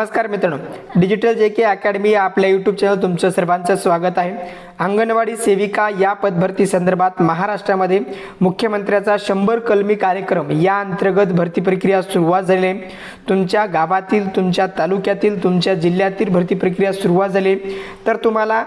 नमस्कार मित्रांनो. डिजिटल जे के अकॅडमी या आपल्या यूट्यूब चॅनल तुमचं सर्वांचं स्वागत आहे. अंगणवाडी सेविका या पदभरती संदर्भात महाराष्ट्रामध्ये मुख्यमंत्र्याचा शंभर कलमी कार्यक्रम या अंतर्गत भरती प्रक्रिया सुरुवात झाली आहे. तुमच्या गावातील तुमच्या तालुक्यातील तुमच्या जिल्ह्यातील भरती प्रक्रिया सुरुवात झाली तर तुम्हाला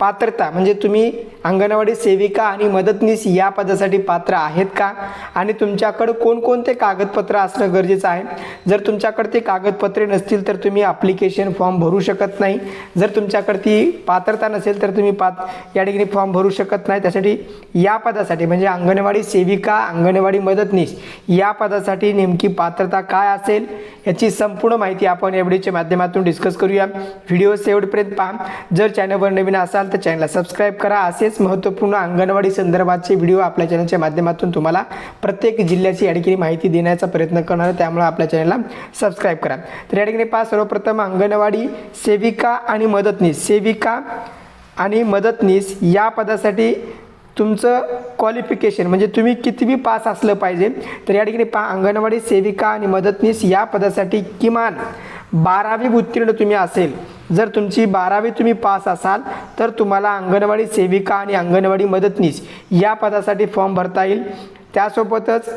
पात्रता म्हणजे तुम्ही अंगणवाडी सेविका आणि मदतनीस या पदासाठी पात्र आहेत का? आणि तुमच्याकडं कोणकोणते कागदपत्र असणं गरजेचं आहे? जर तुमच्याकडे ते कागदपत्रे नसतील तर तुम्ही ॲप्लिकेशन फॉर्म भरू शकत नाही. जर तुमच्याकडे ती पात्रता नसेल तर तुम्ही पात या ठिकाणी फॉर्म भरू शकत नाही. त्यासाठी या पदासाठी म्हणजे अंगणवाडी सेविका अंगणवाडी मदतनीस या पदासाठी नेमकी पात्रता काय असेल याची संपूर्ण माहिती आपण या व्हिडिओच्या माध्यमातून डिस्कस करूया. व्हिडिओ शेवटपर्यंत पहा. जर चॅनलवर नवीन असाल तर चॅनलला सबस्क्राईब करा. असेच महत्त्वपूर्ण अंगणवाडी संदर्भाचे व्हिडिओ आपल्या चॅनलच्या माध्यमातून तुम्हाला प्रत्येक जिल्ह्याची या ठिकाणी माहिती देण्याचा प्रयत्न करणार त्यामुळे आपल्या चॅनलला सबस्क्राईब करा. तर या ठिकाणी पहा सर्वप्रथम अंगणवाडी सेविका आणि मदतनीस. सेविका आणि मदतनीस या पदासाठी तुमचं क्वालिफिकेशन म्हणजे तुम्ही कितवी पास असलं पाहिजे. तर या ठिकाणी पहा अंगणवाडी सेविका आणि मदतनीस या पदासाठी किमान बारावी उत्तीर्ण तुम्ही असेल. जर तुमची बारावी तुम्ही पास असाल तर तुम्हाला अंगणवाडी सेविका आणि अंगणवाडी मदतनीस या पदासाठी फॉर्म भरता येईल. त्यासोबतच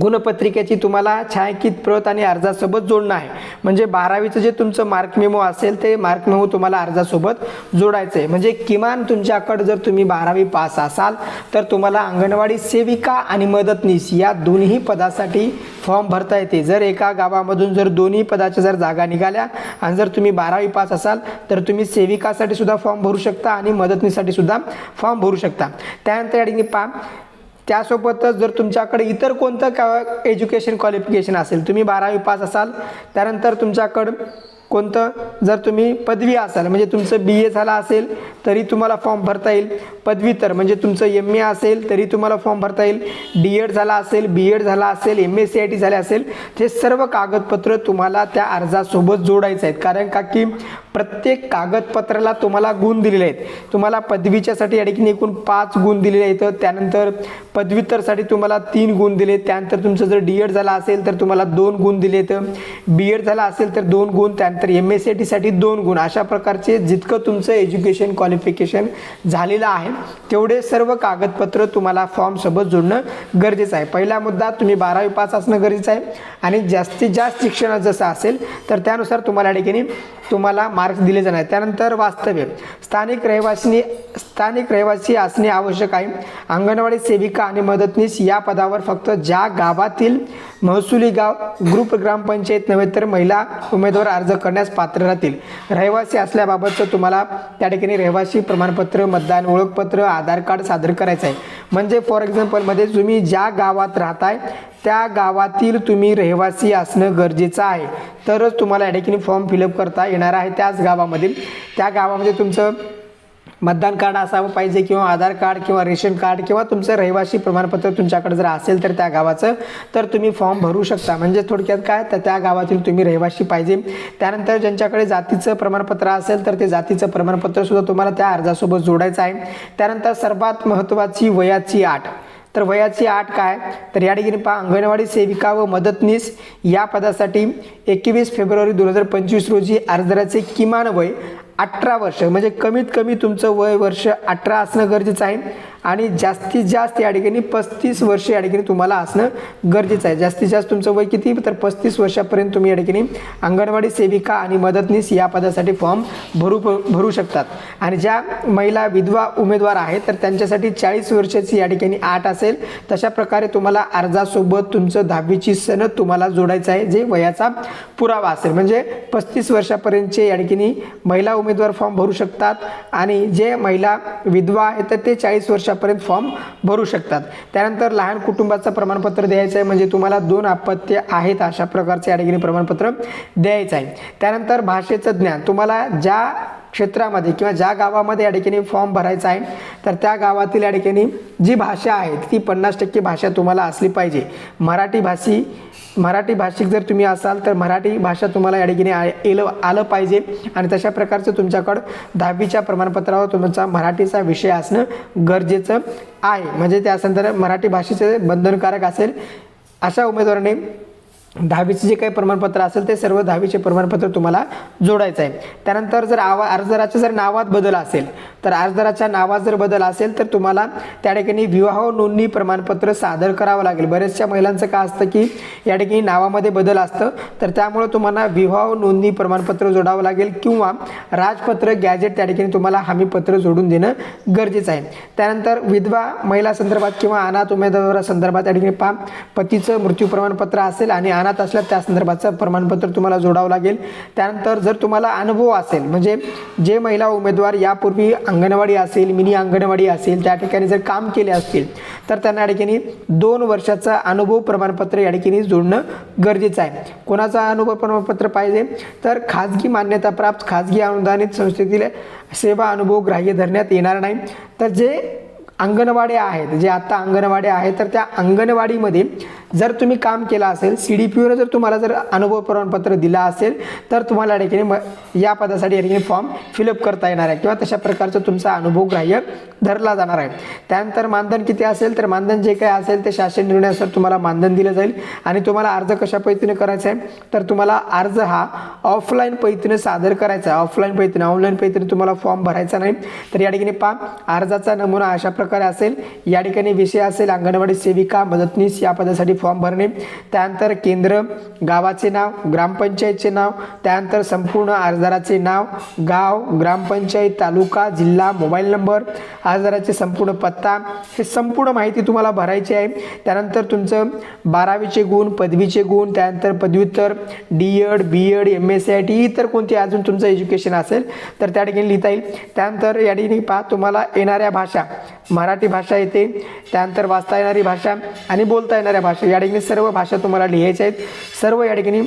गुणपत्रिकेची तुम्हाला छायांकित प्रत आणि अर्जासोबत जोडणं आहे. म्हणजे बारावीचं जे तुमचं मार्क मेमो असेल ते मार्क मेमो तुम्हाला अर्जासोबत जोडायचं आहे. म्हणजे किमान तुमच्याकडं जर तुम्ही बारावी पास असाल तर तुम्हाला अंगणवाडी सेविका आणि मदतनीस या दोन्ही पदासाठी फॉर्म भरता येते. जर एका गावामधून जर दोन्ही पदाच्या जर जागा निघाल्या आणि जर तुम्ही बारावी पास असाल तर तुम्ही सेविकासाठी सुद्धा फॉर्म भरू शकता आणि मदतनीसाठी सुद्धा फॉर्म भरू शकता. त्यानंतर या ठिकाणी पहा त्यासोबतच जर तुमच्याकडे इतर कोणतं का एज्युकेशन क्वालिफिकेशन असेल तुम्ही बारावी पास असाल त्यानंतर तुमच्याकडं कोणतं? जर तुम्ही पदवी असाल म्हणजे तुमचं बी ए झाला असेल तरी तुम्हाला फॉर्म भरता येईल. पदव्युत्तर म्हणजे तुमचं एम ए असेल तरी तुम्हाला फॉर्म भरता येईल. डी एड झाला असेल बी एड झाला असेल M S C I T झाले असेल ते सर्व कागदपत्र तुम्हाला त्या अर्जासोबत जोडायचं आहेत. कारण का की प्रत्येक कागदपत्राला तुम्हाला गुण दिलेले आहेत. तुम्हाला पदवीच्यासाठी या ठिकाणी एकूण पाच गुण दिलेले आहेत. त्यानंतर पदव्युत्तरसाठी तुम्हाला तीन गुण दिले त्यानंतर तुमचं जर डी एड झाला असेल तर तुम्हाला दोन गुण दिले आहेत बी एड झाला असेल तर दोन गुण. त्यानंतर तर एम एस सी टीसाठी दोन गुण. अशा प्रकारचे जितकं तुमचं एज्युकेशन क्वालिफिकेशन झालेलं आहे तेवढे सर्व कागदपत्र तुम्हाला फॉर्मसोबत जोडणं गरजेचं आहे. पहिला मुद्दा तुम्ही बारावी पास असणं गरजेचं आहे. आणि जास्तीत जास्त शिक्षण जसं असेल तर त्यानुसार तुम्हाला या ठिकाणी तुम्हाला मार्क्स दिले जाणार. त्यानंतर वास्तव्य. स्थानिक रहिवासी स्थानिक रहिवासी असणे आवश्यक आहे. अंगणवाडी सेविका आणि मदतनीस या पदावर फक्त ज्या गावातील महसुली गाव ग्रुप ग्रामपंचायत नव्हे तर महिला उमेदवार अर्ज करण्यास पात्र राहतील. रहिवासी असल्याबाबतचं तुम्हाला त्या ठिकाणी रहिवासी प्रमाणपत्र मतदान ओळखपत्र आधार कार्ड सादर करायचं आहे. म्हणजे फॉर एक्झाम्पलमध्ये तुम्ही ज्या गावात राहताय त्या गावातील तुम्ही रहिवासी असणं गरजेचं आहे. तरच तुम्हाला या ठिकाणी फॉर्म फिलअप करता येणार आहे. त्याच गावामधील त्या गावामध्ये तुमचं मतदान कार्ड असावं पाहिजे किंवा आधार कार्ड किंवा रेशन कार्ड किंवा तुमचं रहिवासी प्रमाणपत्र तुमच्याकडे जर असेल तर त्या गावाचं तर तुम्ही फॉर्म भरू शकता. म्हणजे थोडक्यात काय? तर त्या गावातील तुम्ही रहिवासी पाहिजे. त्यानंतर ज्यांच्याकडे जातीचं प्रमाणपत्र असेल तर ते जातीचं प्रमाणपत्र सुद्धा तुम्हाला त्या अर्जासोबत जोडायचं आहे. त्यानंतर सर्वात महत्त्वाची वयाची आठ. तर वयाची आठ काय? तर या ठिकाणी पहा अंगणवाडी सेविका व मदतनीस या पदासाठी एकवीस फेब्रुवारी दोन हजार पंचवीस रोजी अर्जदाराचे किमान वय अठरा वर्ष म्हणजे कमीत कमी तुमचं वय वर्ष अठरा असणं गरजेचं आहे. आणि जास्तीत जास्त या ठिकाणी पस्तीस वर्ष या ठिकाणी तुम्हाला असणं गरजेचं आहे. जास्तीत जास्त तुमचं वय किती? तर पस्तीस वर्षापर्यंत तुम्ही या ठिकाणी अंगणवाडी सेविका आणि मदतनीस या पदासाठी फॉर्म भरू भरू शकतात. आणि ज्या महिला विधवा उमेदवार आहेत तर त्यांच्यासाठी चाळीस वर्षाची या ठिकाणी आठ असेल. तशा प्रकारे तुम्हाला अर्जासोबत तुमचं दहावीची सनद तुम्हाला जोडायचं आहे जे वयाचा पुरावा असेल. म्हणजे पस्तीस वर्षापर्यंतचे या ठिकाणी महिला उमेदवार फॉर्म भरू शकतात आणि जे महिला विधवा आहेत तर ते चाळीस वर्षापर्यंत फॉर्म भरू शकतात. त्यानंतर लहान कुटुंबाचं प्रमाणपत्र द्यायचं आहे म्हणजे तुम्हाला दोन अपत्य आहेत अशा प्रकारचे या ठिकाणी प्रमाणपत्र द्यायचं आहे. त्यानंतर भाषेचं ज्ञान. तुम्हाला ज्या क्षेत्रामध्ये किंवा ज्या गावामध्ये या ठिकाणी फॉर्म भरायचा आहे तर त्या गावातील या ठिकाणी जी भाषा आहे ती पन्नास टक्के भाषा तुम्हाला असली पाहिजे. मराठी भाषी मराठी भाषिक जर तुम्ही असाल तर मराठी भाषा तुम्हाला या ठिकाणी येलं आलं पाहिजे. आणि तशा प्रकारचं तुमच्याकडं दहावीच्या प्रमाणपत्रावर तुमचा मराठीचा विषय असणं गरजेचं आहे. म्हणजे त्या संदर्भात मराठी भाषेचे बंधनकारक असेल अशा उमेदवाराने दहावीचे जे काही प्रमाणपत्र असेल ते सर्व दहावीचे प्रमाणपत्र तुम्हाला जोडायचं आहे. त्यानंतर जर आवा अर्जदाराच्या जर नावात बदल असेल तर अर्जदाराच्या नावात जर बदल असेल तर तुम्हाला त्या ठिकाणी विवाह नोंदणी प्रमाणपत्र सादर करावं लागेल. बऱ्याचशा महिलांचं काय असतं की या ठिकाणी नावामध्ये बदल असतं. तर त्यामुळे तुम्हाला विवाह नोंदणी प्रमाणपत्र जोडावं लागेल किंवा राजपत्र गॅजेट त्या ठिकाणी तुम्हाला हमीपत्र जोडून देणं गरजेचं आहे. त्यानंतर विधवा महिला संदर्भात किंवा अनाथ उमेदवारासंदर्भात त्या ठिकाणी पहा. पतीचं मृत्यू प्रमाणपत्र असेल आणि अनाथ असल्यास त्या संदर्भाचं प्रमाणपत्र तुम्हाला जोडावं लागेल. त्यानंतर जर तुम्हाला अनुभव असेल म्हणजे जे महिला उमेदवार यापूर्वी अंगणवाडी असेल मिनी अंगणवाडी असेल त्या ठिकाणी जर काम केले असतील तर त्यांना या ठिकाणी दोन वर्षाचा अनुभव प्रमाणपत्र या ठिकाणी जोडणं गरजेचं आहे. कोणाचा अनुभव प्रमाणपत्र पाहिजे तर खाजगी मान्यता प्राप्त खाजगी अनुदानित संस्थेतील सेवा अनुभव ग्राह्य धरण्यात येणार नाही. तर जे अंगणवाड्या आहेत. जे आता अंगणवाड्या आहेत तर त्या अंगणवाडीमध्ये जर तुम्ही काम केलं असेल सी डी पी जर तुम्हाला जर अनुभव प्रमाणपत्र दिला असेल तर तुम्हाला या ठिकाणी म या पदासाठी या ठिकाणी फॉर्म फिलअप करता येणार आहे किंवा तशा प्रकारचा तुमचा अनुभव ग्राह्य धरला जाणार आहे. त्यानंतर मानधन किती असेल तर मानधन जे काही असेल ते शासन निर्णयानुसार तुम्हाला मानधन दिलं जाईल आणि तुम्हाला अर्ज कशा पद्धतीने करायचा आहे तर तुम्हाला अर्ज हा ऑफलाईन पद्धतीने सादर करायचा आहे. ऑफलाईन पद्धतीने ऑनलाईन पद्धतीने तुम्हाला फॉर्म भरायचा नाही. तर या ठिकाणी पहा अर्जाचा नमुना अशा प्रकारे असेल या ठिकाणी विषय असेल अंगणवाडी सेविका मदतनीस या पदासाठी फॉर्म भरणे. त्यानंतर केंद्र गावाचे नाव ग्रामपंचायतचे नाव त्यानंतर संपूर्ण अर्जदाराचे नाव गाव ग्रामपंचायत तालुका जिल्हा मोबाईल नंबर अर्जदाराचे संपूर्ण पत्ता हे संपूर्ण माहिती तुम्हाला भरायची आहे. त्यानंतर तुमचं बारावीचे गुण पदवीचे गुण त्यानंतर पदव्युत्तर D Ed B Ed M S C I T इतर कोणते अजून तुमचं एज्युकेशन असेल तर त्या ठिकाणी लिहिता येईल. त्यानंतर या ठिकाणी पहा तुम्हाला येणाऱ्या भाषा मराठी भाषा येते. त्यानंतर वाचता येणारी भाषा आणि बोलता येणाऱ्या भाषा. या ठिकाणी सर्व भाषा तुम्हाला लिहायच्या आहेत. सर्व या ठिकाणी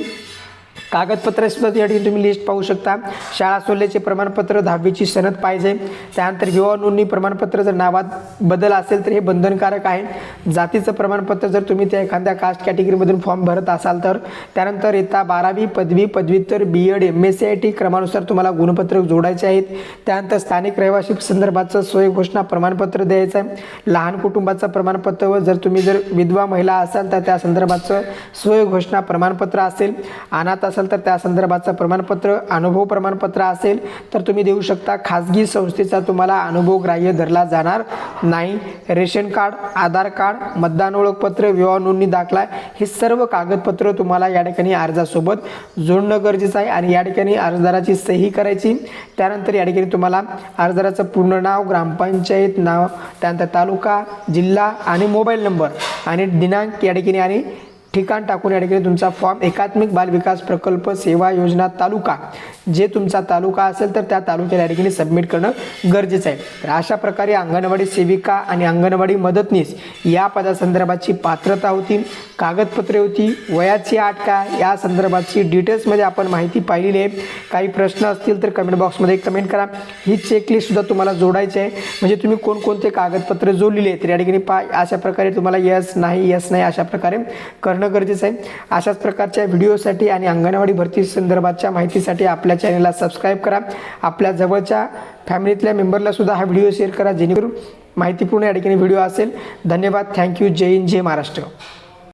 कागदपत्र सुद्धा या ठिकाणी तुम्ही लिस्ट पाहू शकता. शाळा सोडल्याचे प्रमाणपत्र दहावीची सनद पाहिजे. त्यानंतर विवाह नोंदणी प्रमाणपत्र जर नावात बदल असेल तर हे बंधनकारक आहे. जातीचं प्रमाणपत्र जर तुम्ही त्या एखाद्या कास्ट कॅटेगरीमधून फॉर्म भरत असाल तर. त्यानंतर येता बारावी पदवी पदव्युत्तर B Ed M S C I T क्रमानुसार तुम्हाला गुणपत्रक जोडायचे आहेत. त्यानंतर स्थानिक रहिवासी संदर्भाचं स्वयंघोषणा घोषणा प्रमाणपत्र द्यायचं आहे. लहान कुटुंबाचं प्रमाणपत्र व जर तुम्ही जर विधवा महिला असाल तर त्या संदर्भाचं स्वयंघोषणा घोषणा प्रमाणपत्र असेल. अनाथ असाल तर त्या संदर्भाचं प्रमाणपत्र अनुभव प्रमाणपत्र असेल तर तुम्ही देऊ शकता. खाजगी संस्थेचा तुम्हाला अनुभव ग्राह्य धरला जाणार नाही. रेशन कार्ड आधार कार्ड मतदान ओळखपत्र विवाह नोंदणी दाखला हे सर्व कागदपत्र तुम्हाला या ठिकाणी अर्जासोबत जोडणं गरजेचं आहे आणि या ठिकाणी अर्जदाराची सही करायची. त्यानंतर या ठिकाणी तुम्हाला अर्जदाराचं पूर्ण नाव ग्रामपंचायत नाव त्यानंतर तालुका जिल्हा आणि मोबाईल नंबर आणि दिनांक या ठिकाणी आणि ठिकाण टाकून या ठिकाणी तुमचा फॉर्म एकात्मिक बाल विकास प्रकल्प सेवा योजना तालुका. जे तुमचा तालुका असेल तर त्या तालुक्याला या ठिकाणी सबमिट करणं गरजेचं आहे. तर अशा प्रकारे अंगणवाडी सेविका आणि अंगणवाडी मदतनीस या पदासंदर्भाची पात्रता होती कागदपत्रे होती वयाची आठ काय या संदर्भाची डिटेल्समध्ये आपण माहिती पाहिलेली आहे. काही प्रश्न असतील तर कमेंट बॉक्समध्ये कमेंट करा. ही चेकलिस्टसुद्धा तुम्हाला जोडायची आहे. म्हणजे तुम्ही कोणकोणते कागदपत्र जोडलेले आहेत तर या ठिकाणी पा अशा प्रकारे तुम्हाला यस नाही यस नाही अशा प्रकारे करणं गरजेचं आहे. अशाच प्रकारच्या व्हिडिओसाठी आणि अंगणवाडी भरती संदर्भाच्या माहितीसाठी आपल्या चॅनलला सबस्क्राईब करा. आपल्या जवळच्या फॅमिलीतल्या मेंबरला सुद्धा हा व्हिडिओ शेअर करा जेणेकरून माहितीपूर्ण या ठिकाणी व्हिडिओ असेल. धन्यवाद. Thank you. जय हिंद. जय महाराष्ट्र.